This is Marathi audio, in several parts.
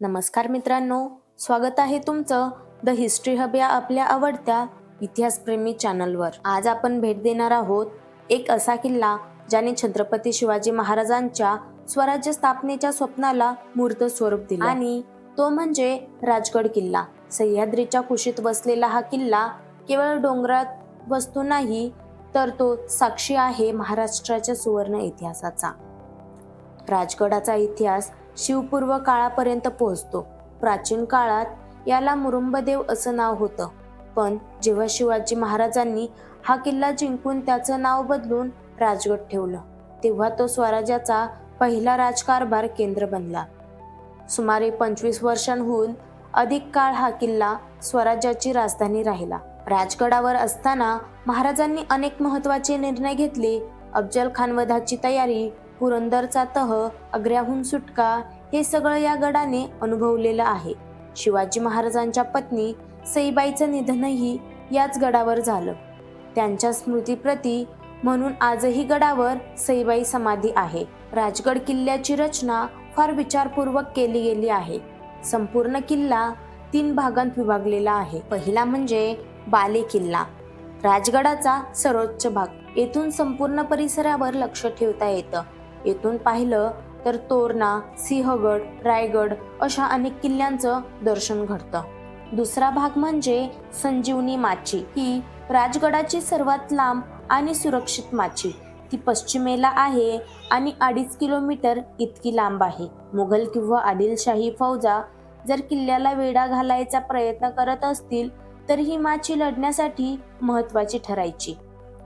नमस्कार मित्रांनो स्वागत आहे तुमचं द हिस्ट्री हब या आपल्या आवडत्या इतिहासप्रेमी चॅनलवर. आज आपण भेट देणार आहोत एक असा किल्ला ज्याने छत्रपती शिवाजी महाराजांच्या स्वराज्य स्थापनेच्या स्वप्नाला मूर्त स्वरूप दिले. आणि तो म्हणजे राजगड किल्ला. सह्याद्रीच्या कुशीत वसलेला हा किल्ला केवळ डोंगरात वस्तू नाही तर तो साक्षी आहे महाराष्ट्राच्या सुवर्ण इतिहासाचा. राजगडाचा इतिहास शिवपूर्व काळापर्यंत पोहोचतो. प्राचीन काळात याला मुरुंबदेव असं नाव होतं. पण जेव्हा शिवाजी महाराजांनी हा किल्ला जिंकून त्याचं नाव बदलून राजगड ठेवलं तेव्हा तो स्वराज्याचा पहिला राजकारभार केंद्र बनला. सुमारे पंचवीस वर्षांहून अधिक काळ हा किल्ला स्वराज्याची राजधानी राहिला. राजगडावर असताना महाराजांनी अनेक महत्त्वाचे निर्णय घेतले. अफजल खान वधाची तयारी पुरंदरचा तह आग्र्याहून सुटका हे सगळं या गडाने अनुभवलेलं आहे. शिवाजी महाराजांच्या पत्नी सईबाईचं निधनही याच गडावर झालं. त्यांच्या स्मृतीप्रती म्हणून आजही गडावर सईबाई समाधी आहे. राजगड किल्ल्याची रचना फार विचारपूर्वक केली गेली आहे. संपूर्ण किल्ला तीन भागांत विभागलेला आहे. पहिला म्हणजे बाले किल्ला राजगडाचा सर्वोच्च भाग. येथून संपूर्ण परिसरावर लक्ष ठेवता येतं. येथून पाहिलं तर तोरणा सिंहगड रायगड अशा अनेक किल्ल्यांचं दर्शन घडतं. दुसरा भाग म्हणजे संजीवनी माची. ही राजगडाची सर्वात लांब आणि सुरक्षित माची. ती पश्चिमेला आहे आणि अडीच किलोमीटर इतकी लांब आहे. मुघल किंवा आदिलशाही फौजा जर किल्ल्याला वेढा घालायचा प्रयत्न करत असतील तर ही माची लढण्यासाठी महत्वाची ठरायची.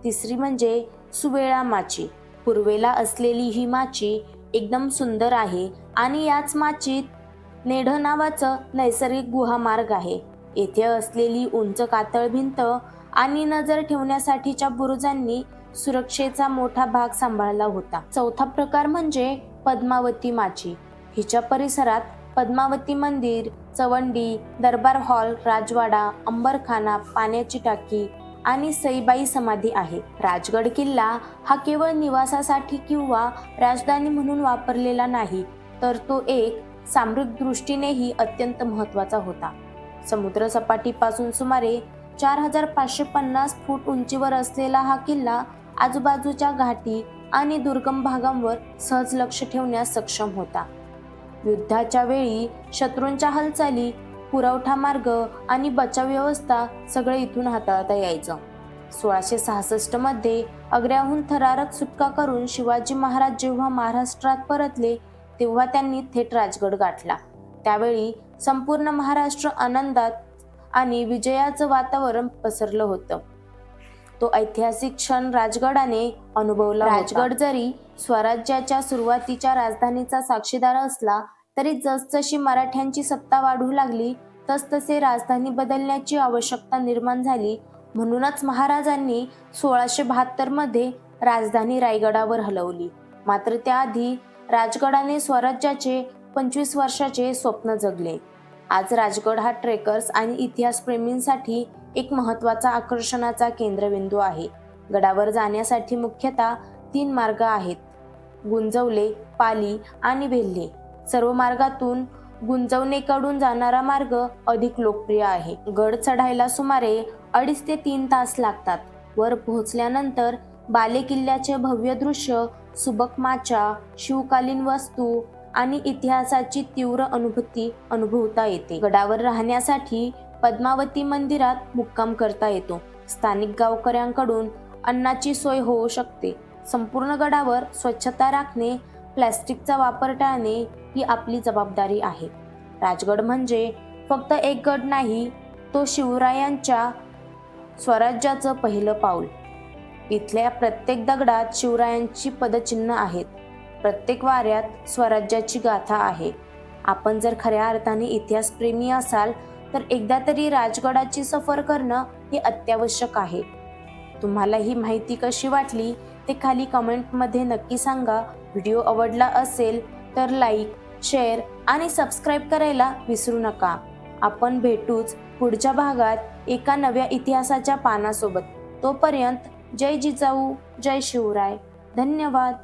तिसरी म्हणजे सुवेळा माची. पूर्वेला असलेली ही माची एकदम सुंदर आहे आणि याच माचीत नेढ नावाचं नैसर्गिक गुहामार्ग आहे. येथे असलेली उंच कातळ भिंत आणि नजर ठेवण्यासाठीच्या बुरुजांनी सुरक्षेचा मोठा भाग सांभाळला होता. चौथा प्रकार म्हणजे पद्मावती माची. हिच्या परिसरात पद्मावती मंदिर चवंडी दरबार हॉल राजवाडा अंबरखाना पाण्याची टाकी आणि सईबाई समाधी आहे. राजगड किल्ला हा केवळ निवासासाठी किंवा राजधानी म्हणून वापरलेला नाही तर तो एक सामरिक दृष्टीनेही अत्यंत महत्त्वाचा होता. समुद्र सपाटीपासून सुमारे चार हजार पाचशे पन्नास फूट उंचीवर असलेला हा किल्ला आजूबाजूच्या घाटी आणि दुर्गम भागांवर सहज लक्ष ठेवण्यास सक्षम होता. युद्धाच्या वेळी शत्रूंच्या हालचाली पुरवठा मार्ग आणि बचाव व्यवस्था सगळे इथून हाताळता यायचं. सोळाशे सहासष्टमध्ये आग्र्याहून थरारक सुटका करून शिवाजी महाराज जेव्हा महाराष्ट्रात परतले तेव्हा त्यांनी थेट राजगड गाठला. त्यावेळी संपूर्ण महाराष्ट्र आनंदात आणि विजयाचं वातावरण पसरलं होतं. तो ऐतिहासिक क्षण राजगडाने अनुभवला राजगड जरी स्वराज्याच्या सुरुवातीच्या राजधानीचा साक्षीदार असला तरी जसजशी मराठ्यांची सत्ता वाढू लागली तसतसे राजधानी बदलण्याची आवश्यकता निर्माण झाली. म्हणूनच महाराजांनी सोळाशे बहात्तरमध्ये राजधानी रायगडावर हलवली. मात्र त्याआधी राजगडाने स्वराज्याचे पंचवीस वर्षाचे स्वप्न जगले. आज राजगड हा ट्रेकर्स आणि इतिहासप्रेमींसाठी एक महत्त्वाचा आकर्षणाचा केंद्रबिंदू आहे. गडावर जाण्यासाठी मुख्यतः तीन मार्ग आहेत. गुंजवले पाली आणि वेल्हे. सर्व मार्गातून गुंजवणेकडून जाणारा मार्ग अधिक लोकप्रिय आहे. गड चढायला सुमारे अडीच ते तीन तास लागतात. वर पोहोचल्यानंतर बाले किल्ल्याचे भव्य दृश्य सुबकमाच्या शिवकालीन वस्तू आणि इतिहासाची तीव्र अनुभूती अनुभवता येते. गडावर राहण्यासाठी पद्मावती मंदिरात मुक्काम करता येतो. स्थानिक गावकऱ्यांकडून अन्नाची सोय होऊ शकते. संपूर्ण गडावर स्वच्छता राखणे प्लॅस्टिकचा वापर टाळणे ही आपली जबाबदारी आहे. राजगड म्हणजे फक्त एक गड नाही तो शिवरायांच्या स्वराज्याचं पहिलं पाऊल. इथल्या प्रत्येक दगडात शिवरायांची पदचिन्ह आहेत. प्रत्येक वाऱ्यात स्वराज्याची गाथा आहे. आपण जर खऱ्या अर्थाने इतिहासप्रेमी असाल तर एकदा तरी राजगडाची सफर करणं हे अत्यावश्यक आहे. तुम्हाला ही माहिती कशी वाटली? ते खाली कमेंटमध्ये नक्की सांगा. व्हिडिओ आवडला असेल तर लाईक शेअर आणि सबस्क्राईब करायला विसरू नका. आपण भेटूच पुढच्या भागात एका नव्या इतिहासाच्या पानासोबत. तोपर्यंत जय जिजाऊ जय शिवराय. धन्यवाद.